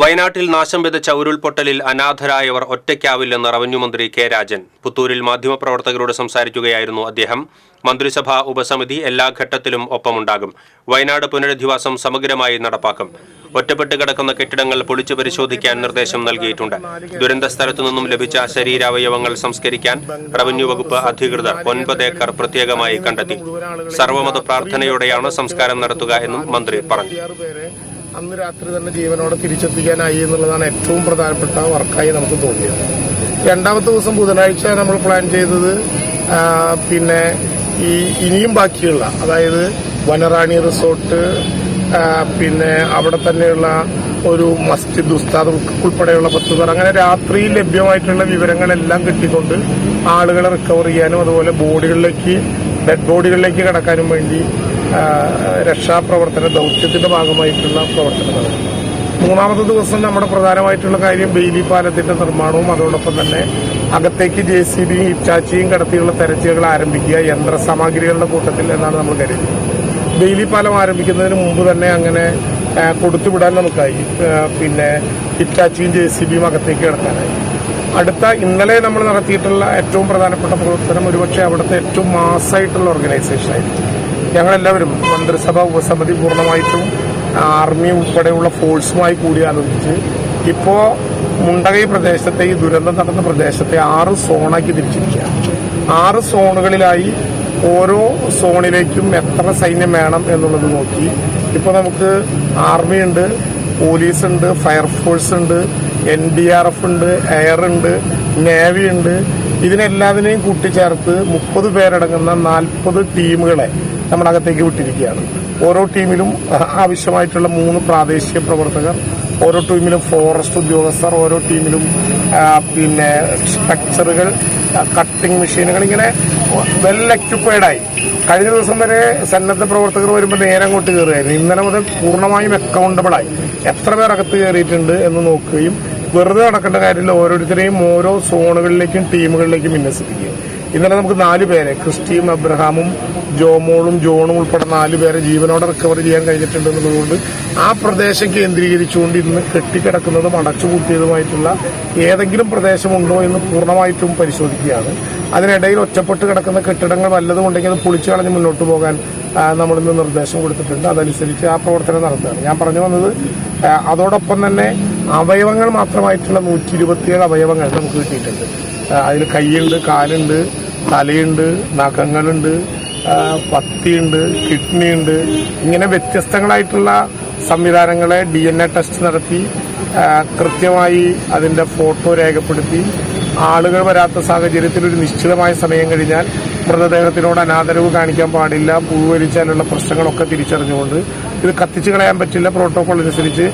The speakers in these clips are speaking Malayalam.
വയനാട്ടിൽ നാശം വിതച്ച ഉരുൾപൊട്ടലിൽ അനാഥരായവർ ഒറ്റയ്ക്കാവില്ലെന്ന് റവന്യൂ മന്ത്രി കെ രാജൻ. പുത്തൂരിൽ മാധ്യമപ്രവർത്തകരോട് സംസാരിക്കുകയായിരുന്നു അദ്ദേഹം. മന്ത്രിസഭാ ഉപസമിതി എല്ലാ ഘട്ടത്തിലും ഒപ്പമുണ്ടാകും. വയനാട് പുനരധിവാസം സമഗ്രമായി നടപ്പാക്കും. ഒറ്റപ്പെട്ട് കിടക്കുന്ന കെട്ടിടങ്ങൾ പൊളിച്ചു പരിശോധിക്കാൻ നിർദ്ദേശം നൽകിയിട്ടുണ്ട്. ദുരന്ത സ്ഥലത്തു നിന്നും ലഭിച്ച ശരീരാവയവങ്ങൾ സംസ്കരിക്കാൻ റവന്യൂ വകുപ്പ് അധികൃതർ ഒൻപത് ഏക്കർ പ്രത്യേകമായി കണ്ടെത്തി. സർവമത പ്രാർത്ഥനയോടെയാണ് സംസ്കാരം നടത്തുക എന്നും മന്ത്രി പറഞ്ഞു. അന്ന് രാത്രി തന്നെ ജീവനോടെ തിരിച്ചെത്തിക്കാനായി എന്നുള്ളതാണ് ഏറ്റവും പ്രധാനപ്പെട്ട വർക്കായി നമുക്ക് തോന്നിയത്. രണ്ടാമത്തെ ദിവസം ബുധനാഴ്ച നമ്മൾ പ്ലാൻ ചെയ്തത് പിന്നെ ഈ ഇനിയും ബാക്കിയുള്ള അതായത് വനറാണി റിസോർട്ട് പിന്നെ അവിടെ തന്നെയുള്ള ഒരു മസ്ജിദ് ഉസ്താദ് ഉൾപ്പെടെയുള്ള പത്ത് പേർ അങ്ങനെ രാത്രിയിൽ ലഭ്യമായിട്ടുള്ള വിവരങ്ങളെല്ലാം കിട്ടിക്കൊണ്ട് ആളുകളെ റിക്കവർ ചെയ്യാനും അതുപോലെ ബോഡികളിലേക്ക് ഡെഡ് ബോഡികളിലേക്ക് കടക്കാനും വേണ്ടി രക്ഷാപ്രവർത്തന ദൗത്യത്തിന്റെ ഭാഗമായിട്ടുള്ള പ്രവർത്തനങ്ങൾ മൂന്നാമത്തെ ദിവസം നമ്മുടെ പ്രധാനമായിട്ടുള്ള കാര്യം ബെയിലി പാലത്തിന്റെ നിർമ്മാണവും അതോടൊപ്പം തന്നെ അകത്തേക്ക് ജെ സി ബിയും ഇറ്റാച്ചിയും കടത്തിയുള്ള തെരച്ചിലുകൾ ആരംഭിക്കുക യന്ത്ര സാമഗ്രികളുടെ കൂട്ടത്തിൽ എന്നാണ് നമ്മൾ കരുതുന്നത് ബെയിലി പാലം ആരംഭിക്കുന്നതിന് മുമ്പ് തന്നെ അങ്ങനെ കൊടുത്തുവിടാൻ നമുക്കായി. പിന്നെ ഇറ്റാച്ചിയും ജെ സി ബിയും അകത്തേക്ക് കിടക്കാനായി അടുത്ത ഇന്നലെ നമ്മൾ നടത്തിയിട്ടുള്ള ഏറ്റവും പ്രധാനപ്പെട്ട പ്രവർത്തനം ഒരുപക്ഷെ അവിടുത്തെ ഏറ്റവും മാസമായിട്ടുള്ള ഓർഗനൈസേഷൻ ഞങ്ങളെല്ലാവരും മന്ത്രിസഭ ഉപസമിതി പൂർണമായിട്ടും ആർമി ഉൾപ്പെടെയുള്ള ഫോഴ്സുമായി കൂടി ആലോചിച്ച് ഇപ്പോ മുണ്ടകൈ പ്രദേശത്തെ ഈ ദുരന്തം നടന്ന പ്രദേശത്തെ ആറ് സോണാക്കി തിരിച്ചിരിക്കുക. ആറ് സോണുകളിലായി ഓരോ സോണിലേക്കും എത്ര സൈന്യം വേണം എന്നുള്ളത് നോക്കി. ഇപ്പോൾ നമുക്ക് ആർമി ഉണ്ട് പോലീസ് ഉണ്ട് ഫയർഫോഴ്സ് ഉണ്ട് എൻ ഡി ആർ എഫ് ഉണ്ട് എയർ ഉണ്ട് നേവി ഉണ്ട് ഇതിനെല്ലാതിനെയും കൂട്ടിച്ചേർത്ത് മുപ്പത് പേരടങ്ങുന്ന നാൽപ്പത് ടീമുകളെ നമ്മുടെ അകത്തേക്ക് വിട്ടിരിക്കുകയാണ്. ഓരോ ടീമിലും ആവശ്യമായിട്ടുള്ള മൂന്ന് പ്രാദേശിക പ്രവർത്തകർ ഓരോ ടീമിലും ഫോറസ്റ്റ് ഉദ്യോഗസ്ഥർ ഓരോ ടീമിലും പിന്നെ സ്ട്രക്ചറുകൾ കട്ടിംഗ് മെഷീനുകൾ ഇങ്ങനെ വെൽ എക്യുപ്പേഡായി. കഴിഞ്ഞ ദിവസം വരെ സന്നദ്ധ പ്രവർത്തകർ വരുമ്പോൾ നേരെ അങ്ങോട്ട് കയറുകയായിരുന്നു ഇന്നലെ മുതൽ പൂർണമായും അക്കൗണ്ടബിളായി എത്ര പേർ അകത്ത് കയറിയിട്ടുണ്ട് എന്ന് നോക്കുകയും വെറുതെ നടക്കേണ്ട കാര്യമില്ല. ഓരോരുത്തരെയും ഓരോ സോണുകളിലേക്കും ടീമുകളിലേക്കും വിന്യസിപ്പിക്കുക. ഇന്നലെ നമുക്ക് നാല് പേരെ ക്രിസ്റ്റിയും അബ്രഹാമും ജോമോളും ജോണും ഉൾപ്പെടെ നാല് പേരെ ജീവനോടെ റിക്കവർ ചെയ്യാൻ കഴിഞ്ഞിട്ടുണ്ട് എന്നുള്ളതുകൊണ്ട് ആ പ്രദേശം കേന്ദ്രീകരിച്ചുകൊണ്ട് ഇന്ന് കെട്ടിക്കിടക്കുന്നതും അടച്ചുപൂട്ടിയതുമായിട്ടുള്ള ഏതെങ്കിലും പ്രദേശമുണ്ടോ എന്ന് പൂർണമായിട്ടും പരിശോധിക്കുകയാണ്. അതിനിടയിൽ ഒറ്റപ്പെട്ട് കിടക്കുന്ന കെട്ടിടങ്ങൾ വല്ലതും ഉണ്ടെങ്കിൽ അത് പൊളിച്ചു കളഞ്ഞ് മുന്നോട്ട് പോകാൻ നമ്മളിന്ന് നിർദ്ദേശം കൊടുത്തിട്ടുണ്ട്. അതനുസരിച്ച് ആ പ്രവർത്തനം നടത്തുകയാണ്. ഞാൻ പറഞ്ഞു വന്നത് അതോടൊപ്പം തന്നെ അവയവങ്ങൾ മാത്രമായിട്ടുള്ള നൂറ്റി ഇരുപത്തിയേഴ് അവയവങ്ങൾ നമുക്ക് കിട്ടിയിട്ടുണ്ട്. അതിൽ കൈയുണ്ട് കാലുണ്ട് തലയുണ്ട് നഖങ്ങളുണ്ട് പത്തിയുണ്ട് കിഡ്നിയുണ്ട്. ഇങ്ങനെ വ്യത്യസ്തങ്ങളായിട്ടുള്ള സംവിധാനങ്ങളെ ഡി എൻ എ ടെസ്റ്റ് നടത്തി കൃത്യമായി അതിന്റെ ഫോട്ടോ രേഖപ്പെടുത്തി. ആളുകൾ വരാത്ത സാഹചര്യത്തിൽ ഒരു നിശ്ചിതമായ സമയം കഴിഞ്ഞാൽ മൃതദേഹത്തിനോട് അനാദരവ് കാണിക്കാൻ പാടില്ല പൂവരിച്ചാലുള്ള പ്രശ്നങ്ങളൊക്കെ തിരിച്ചറിഞ്ഞുകൊണ്ട്. ഇത് കത്തിച്ചു കളയാൻ പറ്റില്ല പ്രോട്ടോകോൾ അനുസരിച്ച്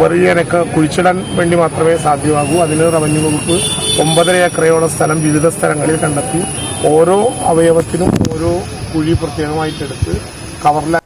ബറിയാനൊക്കെ കുഴിച്ചിടാൻ വേണ്ടി മാത്രമേ സാധ്യമാകൂ. അതിന് റവന്യൂ വകുപ്പ് ഒമ്പതര ഏക്കറയോളം സ്ഥലം വിവിധ സ്ഥലങ്ങളിൽ കണ്ടെത്തി ഓരോ അവയവത്തിനും ഓരോ കുഴി പ്രത്യേകമായിട്ടെടുത്ത് കവറില